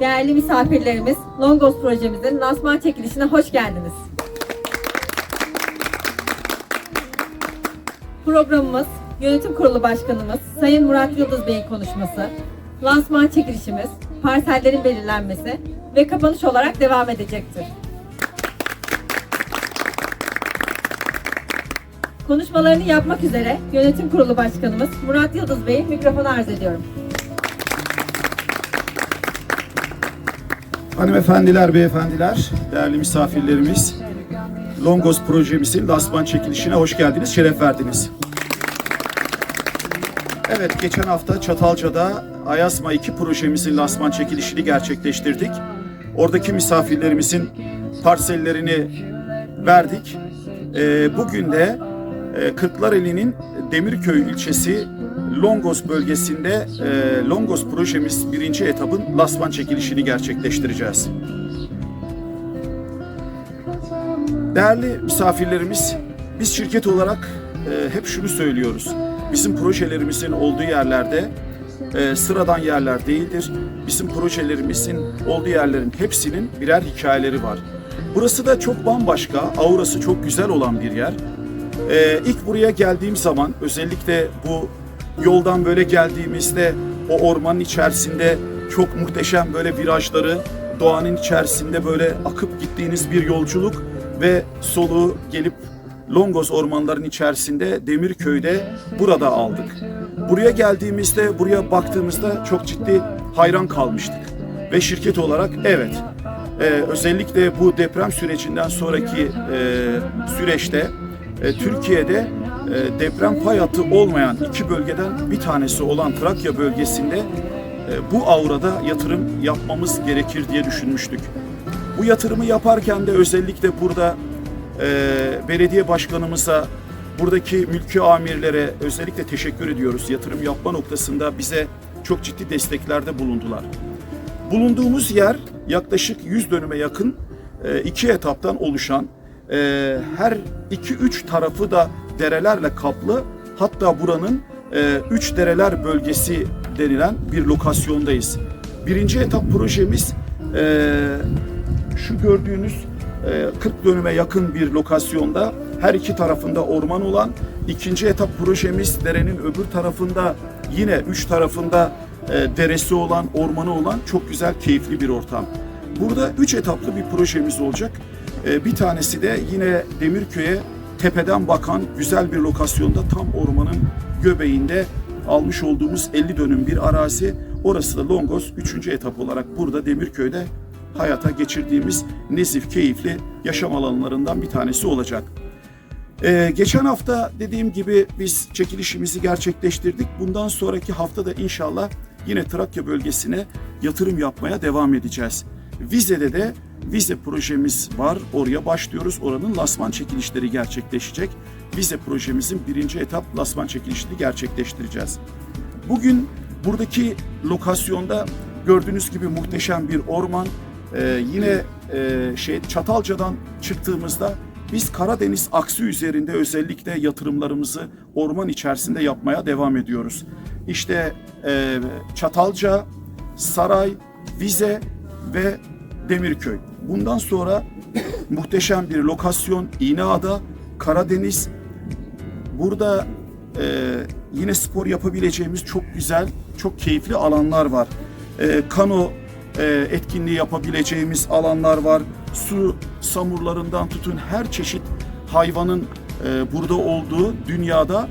Değerli misafirlerimiz, Longos projemizin lansman çekilişine hoş geldiniz. Programımız, Yönetim Kurulu Başkanımız Sayın Murat Yıldız Bey'in konuşması, lansman çekilişimiz, parsellerin belirlenmesi ve kapanış olarak devam edecektir. Konuşmalarını yapmak üzere Yönetim Kurulu Başkanımız Murat Yıldız Bey'e mikrofonu arz ediyorum. Hanımefendiler, beyefendiler, değerli misafirlerimiz, Longos projemizin lansman çekilişine hoş geldiniz, şeref verdiniz. Evet, geçen hafta Çatalca'da Ayasma 2 projemizin lansman çekilişini gerçekleştirdik. Oradaki misafirlerimizin parsellerini verdik. Ee, bugün de e, Kırklareli'nin Demirköy ilçesi Longos bölgesinde e, Longos projemiz birinci etapın lansman çekilişini gerçekleştireceğiz. Değerli misafirlerimiz, biz şirket olarak e, hep şunu söylüyoruz. Bizim projelerimizin olduğu yerlerde e, sıradan yerler değildir. Bizim projelerimizin olduğu yerlerin hepsinin birer hikayeleri var. Burası da çok bambaşka, aurası çok güzel olan bir yer. Ee, ilk buraya geldiğim zaman özellikle bu yoldan böyle geldiğimizde o ormanın içerisinde çok muhteşem böyle virajları doğanın içerisinde böyle akıp gittiğiniz bir yolculuk ve soluğu gelip Longos ormanların içerisinde Demirköy'de burada aldık. Buraya geldiğimizde, buraya baktığımızda çok ciddi hayran kalmıştık. Ve şirket olarak evet, e, özellikle bu deprem sürecinden sonraki e, süreçte e, Türkiye'de deprem pay hattı olmayan iki bölgeden bir tanesi olan Trakya bölgesinde e, bu aurada yatırım yapmamız gerekir diye düşünmüştük. Bu yatırımı yaparken de özellikle burada e, belediye başkanımıza, buradaki mülki amirlere özellikle teşekkür ediyoruz. Yatırım yapma noktasında bize çok ciddi desteklerde bulundular. Bulunduğumuz yer yaklaşık 100 dönüme yakın e, iki etaptan oluşan e, her iki üç tarafı da derelerle kaplı hatta buranın e, üç dereler bölgesi denilen bir lokasyondayız. Birinci etap projemiz e, şu gördüğünüz e, 40 dönüme yakın bir lokasyonda her iki tarafında orman olan ikinci etap projemiz derenin öbür tarafında yine üç tarafında e, deresi olan, ormanı olan çok güzel, keyifli bir ortam. Burada üç etaplı bir projemiz olacak. E, bir tanesi de yine Demirköy'e tepeden bakan güzel bir lokasyonda tam ormanın göbeğinde almış olduğumuz 50 dönüm bir arazi. Orası da Longos 3. etap olarak burada Demirköy'de hayata geçirdiğimiz nezif, keyifli yaşam alanlarından bir tanesi olacak. Ee, geçen hafta dediğim gibi biz çekilişimizi gerçekleştirdik. Bundan sonraki hafta da inşallah yine Trakya bölgesine yatırım yapmaya devam edeceğiz. Vize'de de vize projemiz var. Oraya başlıyoruz. Oranın lasman çekilişleri gerçekleşecek. Vize projemizin birinci etap lasman çekilişini gerçekleştireceğiz. Bugün buradaki lokasyonda gördüğünüz gibi muhteşem bir orman. Ee, yine e, şey Çatalca'dan çıktığımızda biz Karadeniz aksi üzerinde özellikle yatırımlarımızı orman içerisinde yapmaya devam ediyoruz. İşte e, Çatalca, Saray, Vize ve Demirköy. Bundan sonra muhteşem bir lokasyon İğneada, Karadeniz. Burada e, yine spor yapabileceğimiz çok güzel, çok keyifli alanlar var. E, kano e, etkinliği yapabileceğimiz alanlar var. Su samurlarından tutun her çeşit hayvanın e, burada olduğu dünyada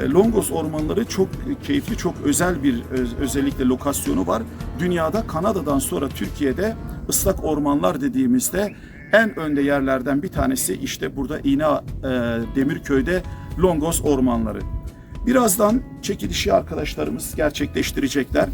e, Longos ormanları çok keyifli, çok özel bir öz- özellikle lokasyonu var. Dünyada Kanada'dan sonra Türkiye'de ıslak ormanlar dediğimizde en önde yerlerden bir tanesi işte burada İna e, Demirköy'de Longos ormanları. Birazdan çekilişi arkadaşlarımız gerçekleştirecekler.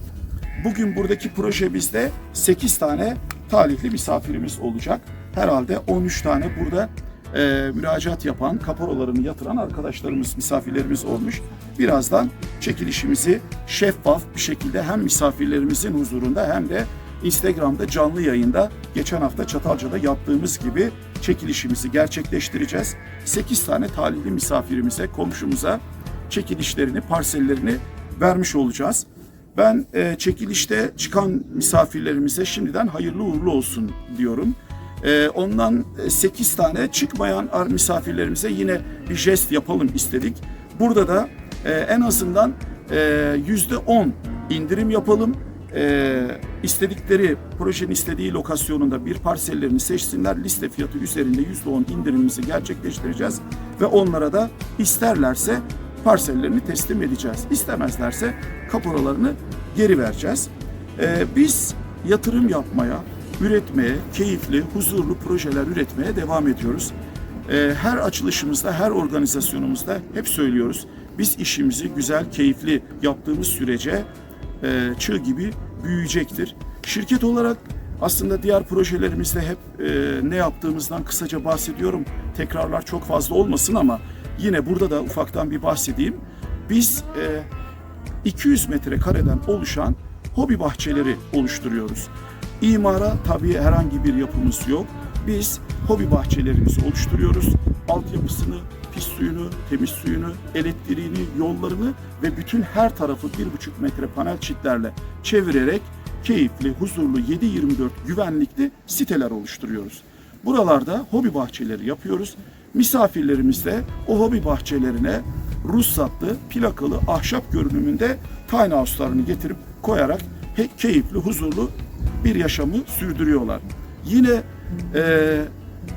Bugün buradaki projemizde 8 tane talihli misafirimiz olacak. Herhalde 13 tane burada e, müracaat yapan, kaparolarını yatıran arkadaşlarımız, misafirlerimiz olmuş. Birazdan çekilişimizi şeffaf bir şekilde hem misafirlerimizin huzurunda hem de Instagram'da canlı yayında geçen hafta Çatalca'da yaptığımız gibi çekilişimizi gerçekleştireceğiz. 8 tane talihli misafirimize, komşumuza çekilişlerini, parsellerini vermiş olacağız. Ben e, çekilişte çıkan misafirlerimize şimdiden hayırlı uğurlu olsun diyorum. E, ondan 8 tane çıkmayan misafirlerimize yine bir jest yapalım istedik. Burada da e, en azından e, yüzde 10 indirim yapalım. E, istedikleri, projenin istediği lokasyonunda bir parsellerini seçsinler. Liste fiyatı üzerinde yüzde 10 indirimimizi gerçekleştireceğiz. Ve onlara da isterlerse parsellerini teslim edeceğiz. İstemezlerse kaporalarını geri vereceğiz. Ee, biz yatırım yapmaya, üretmeye, keyifli, huzurlu projeler üretmeye devam ediyoruz. Ee, her açılışımızda, her organizasyonumuzda hep söylüyoruz. Biz işimizi güzel, keyifli yaptığımız sürece e, çığ gibi büyüyecektir. Şirket olarak aslında diğer projelerimizde hep e, ne yaptığımızdan kısaca bahsediyorum. Tekrarlar çok fazla olmasın ama yine burada da ufaktan bir bahsedeyim. Biz e, 200 metrekareden oluşan hobi bahçeleri oluşturuyoruz. İmara tabii herhangi bir yapımız yok. Biz hobi bahçelerimizi oluşturuyoruz. Altyapısını, pis suyunu, temiz suyunu, elektriğini, yollarını ve bütün her tarafı 1,5 metre panel çitlerle çevirerek keyifli, huzurlu, 7-24 güvenlikli siteler oluşturuyoruz. Buralarda hobi bahçeleri yapıyoruz. Misafirlerimiz de o hobi bahçelerine ruhsatlı, plakalı, ahşap görünümünde tiny house'larını getirip koyarak keyifli, huzurlu bir yaşamı sürdürüyorlar. Yine eee,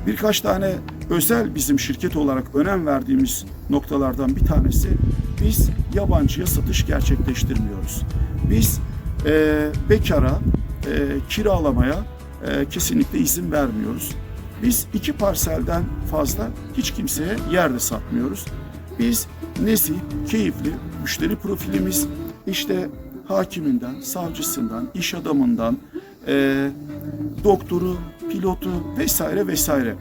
birkaç tane özel bizim şirket olarak önem verdiğimiz noktalardan bir tanesi biz yabancıya satış gerçekleştirmiyoruz. Biz eee, bekara, eee, kiralamaya eee, kesinlikle izin vermiyoruz. Biz iki parselden fazla hiç kimseye yerde satmıyoruz. Biz nezih, keyifli, müşteri profilimiz işte hakiminden, savcısından, iş adamından, eee, doktoru, pilotu vesaire vesaire.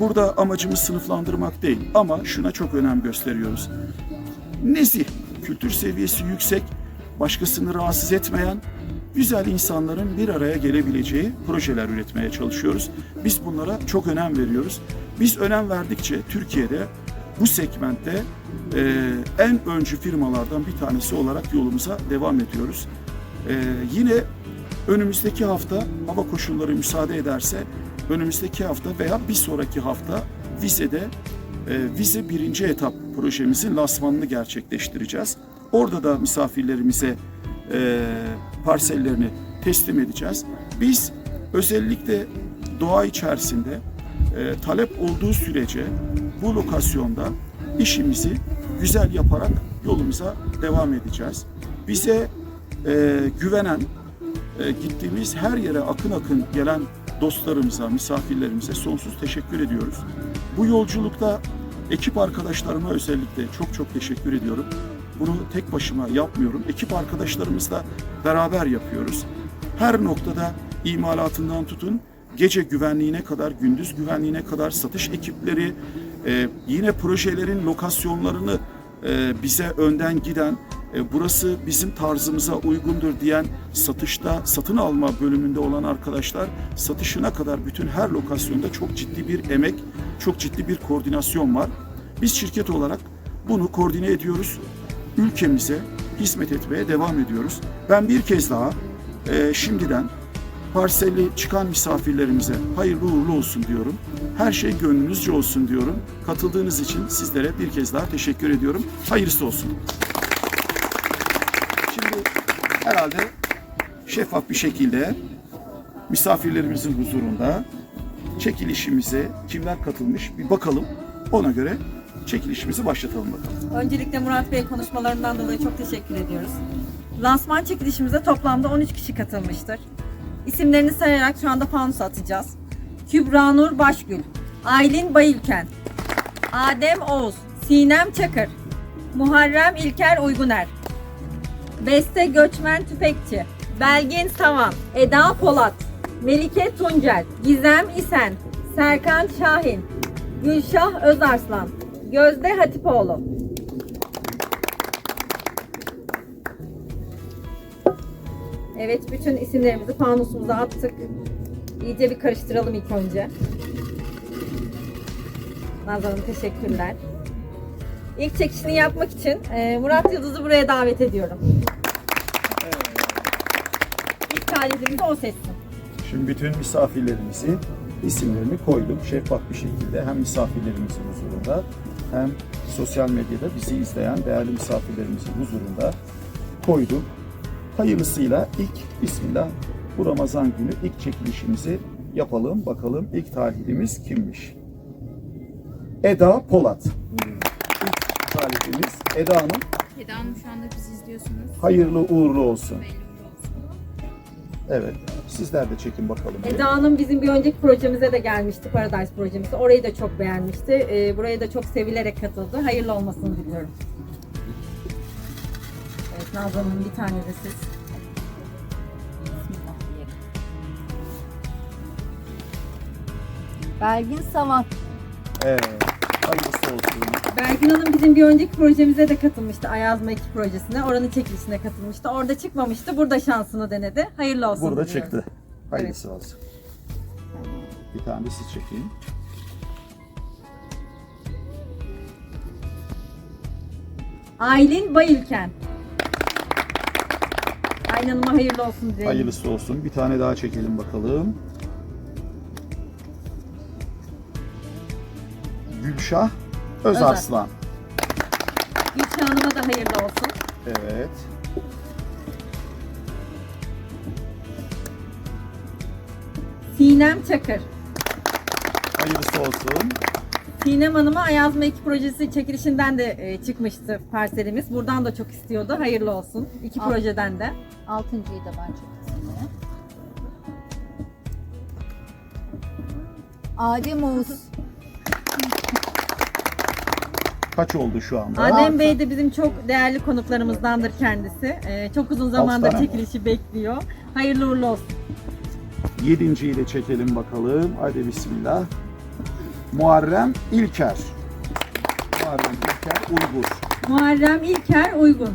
Burada amacımız sınıflandırmak değil ama şuna çok önem gösteriyoruz. Nezih, kültür seviyesi yüksek, başkasını rahatsız etmeyen, güzel insanların bir araya gelebileceği projeler üretmeye çalışıyoruz. Biz bunlara çok önem veriyoruz. Biz önem verdikçe Türkiye'de bu segmentte e, en öncü firmalardan bir tanesi olarak yolumuza devam ediyoruz. E, yine önümüzdeki hafta hava koşulları müsaade ederse önümüzdeki hafta veya bir sonraki hafta vizede e, vize birinci etap projemizin lansmanını gerçekleştireceğiz. Orada da misafirlerimize e, parsellerini teslim edeceğiz. Biz özellikle doğa içerisinde e, talep olduğu sürece bu lokasyonda işimizi güzel yaparak yolumuza devam edeceğiz. Bize e, güvenen, e, gittiğimiz her yere akın akın gelen dostlarımıza, misafirlerimize sonsuz teşekkür ediyoruz. Bu yolculukta ekip arkadaşlarıma özellikle çok çok teşekkür ediyorum. Bunu tek başıma yapmıyorum. Ekip arkadaşlarımızla beraber yapıyoruz. Her noktada imalatından tutun gece güvenliğine kadar, gündüz güvenliğine kadar satış ekipleri, e, yine projelerin lokasyonlarını e, bize önden giden, e, burası bizim tarzımıza uygundur diyen satışta, satın alma bölümünde olan arkadaşlar satışına kadar bütün her lokasyonda çok ciddi bir emek, çok ciddi bir koordinasyon var. Biz şirket olarak bunu koordine ediyoruz. Ülkemize hizmet etmeye devam ediyoruz. Ben bir kez daha e, şimdiden parselli çıkan misafirlerimize hayırlı uğurlu olsun diyorum. Her şey gönlünüzce olsun diyorum. Katıldığınız için sizlere bir kez daha teşekkür ediyorum. Hayırlısı olsun. Herhalde şeffaf bir şekilde misafirlerimizin huzurunda çekilişimize kimler katılmış bir bakalım. Ona göre çekilişimizi başlatalım bakalım. Öncelikle Murat Bey konuşmalarından dolayı çok teşekkür ediyoruz. Lansman çekilişimize toplamda 13 kişi katılmıştır. İsimlerini sayarak şu anda fanus atacağız. Kübra Nur Başgül, Aylin Bayülken, Adem Oğuz, Sinem Çakır, Muharrem İlker Uyguner, Beste Göçmen Tüfekçi, Belgin Savan, Eda Polat, Melike Tuncel, Gizem İsen, Serkan Şahin, Gülşah Özarslan, Gözde Hatipoğlu. Evet, bütün isimlerimizi fanusumuza attık. İyice bir karıştıralım ilk önce. Nazan Hanım teşekkürler. İlk çekişini yapmak için e, Murat Yıldız'ı buraya davet ediyorum. Talihimizi o seçsin. Şimdi bütün misafirlerimizin isimlerini koydum. Şeffaf bir şekilde hem misafirlerimizin huzurunda hem sosyal medyada bizi izleyen değerli misafirlerimizin huzurunda koydum. Hayırlısıyla ilk bismillah bu Ramazan günü ilk çekilişimizi yapalım. Bakalım ilk talihimiz kimmiş? Eda Polat. İlk talihimiz Eda Hanım. Eda Hanım şu anda bizi izliyorsunuz. Hayırlı uğurlu olsun. Hayırlı uğurlu olsun. Evet. Sizler de çekin bakalım. bir. Eda Hanım bizim bir önceki projemize de gelmişti. Paradise projemize. Orayı da çok beğenmişti. Ee, buraya da çok sevilerek katıldı. Hayırlı olmasını diliyorum. Evet Nazlı Hanım bir tane de siz. Belgin Saman. Evet. Hayırlısı olsun. Belgin Hanım bizim bir önceki projemize de katılmıştı. Ayazma 2 projesine. Oranın çekilişine katılmıştı. Orada çıkmamıştı. Burada şansını denedi. Hayırlı olsun Burada diliyorum. çıktı. Hayırlısı olsun. Bir tane de siz çekin. Aylin Bayülken. Aylin Hanım'a hayırlı olsun dilerim. Hayırlısı olsun. Bir tane daha çekelim bakalım. Gülşah Özarslan. Gülşah Hanım'a da hayırlı olsun. Evet. Sinem Çakır. Hayırlısı olsun. Sinem Hanım'a Ayazma 2 projesi çekilişinden de e, çıkmıştı parselimiz. Buradan da çok istiyordu. Hayırlı olsun. İki Al. projeden de. Altıncıyı da ben çektim. Adem Oğuz. Kaç oldu şu anda? Adem Bey de bizim çok değerli konuklarımızdandır kendisi. E, çok uzun zamandır mi? çekilişi bekliyor. Hayırlı uğurlu olsun. Yedinciyi de çekelim bakalım. Hadi bismillah. Muharrem İlker. Muharrem İlker Uygur. Muharrem İlker Uygun.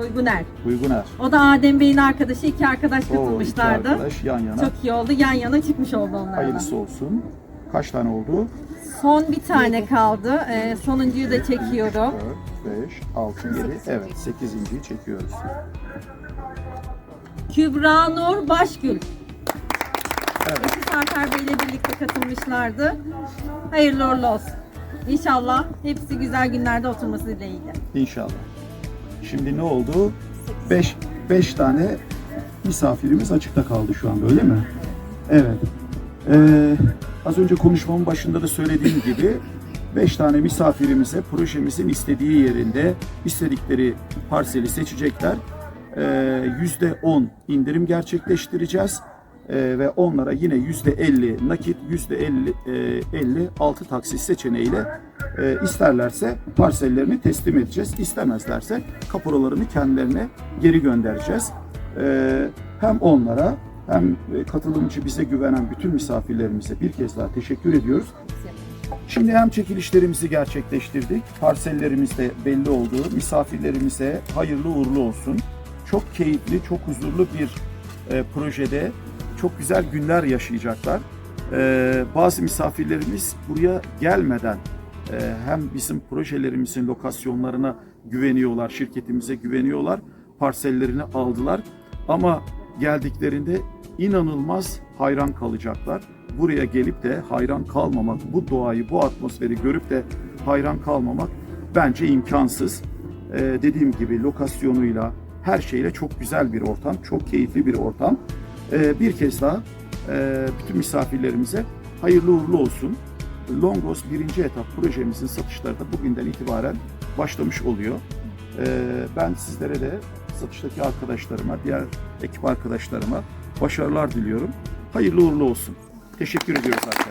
Uyguner. Uyguner. O da Adem Bey'in arkadaşı. iki arkadaş O iki katılmışlardı. arkadaş yan yana. Çok iyi oldu. Yan yana çıkmış oldu onlarla. Hayırlısı olsun. Kaç tane oldu? Son bir tane kaldı. Ee, sonuncuyu da çekiyorum. 4, 5, 6, 7. Evet 8.yi çekiyoruz. Kübra Nur Başgül. Evet. Eşi Sarper Bey ile birlikte katılmışlardı. Hayırlı uğurlu olsun. İnşallah hepsi güzel günlerde oturması dileğiyle. İnşallah. Şimdi ne oldu? 5 5 tane misafirimiz açıkta kaldı şu anda öyle mi? Evet. Ee, az önce konuşmamın başında da söylediğim gibi 5 tane misafirimize projemizin istediği yerinde istedikleri parseli seçecekler. Ee, %10 indirim gerçekleştireceğiz. Ee, ve onlara yine %50 nakit, %50 e, 50 altı taksit seçeneğiyle e, isterlerse parsellerini teslim edeceğiz. İstemezlerse kapuralarını kendilerine geri göndereceğiz. Ee, hem onlara hem e, katılımcı bize güvenen bütün misafirlerimize bir kez daha teşekkür ediyoruz. Şimdi hem çekilişlerimizi gerçekleştirdik, parsellerimiz de belli oldu. Misafirlerimize hayırlı uğurlu olsun. Çok keyifli, çok huzurlu bir e, projede çok güzel günler yaşayacaklar. E, bazı misafirlerimiz buraya gelmeden e, hem bizim projelerimizin lokasyonlarına güveniyorlar, şirketimize güveniyorlar, parsellerini aldılar. Ama geldiklerinde inanılmaz hayran kalacaklar. Buraya gelip de hayran kalmamak, bu doğayı, bu atmosferi görüp de hayran kalmamak bence imkansız. Ee, dediğim gibi lokasyonuyla, her şeyle çok güzel bir ortam, çok keyifli bir ortam. Ee, bir kez daha e, bütün misafirlerimize hayırlı uğurlu olsun. Longos birinci etap projemizin satışları da bugünden itibaren başlamış oluyor. Ee, ben sizlere de satıştaki arkadaşlarıma, diğer ekip arkadaşlarıma başarılar diliyorum. Hayırlı uğurlu olsun. Teşekkür ediyoruz arkadaşlar.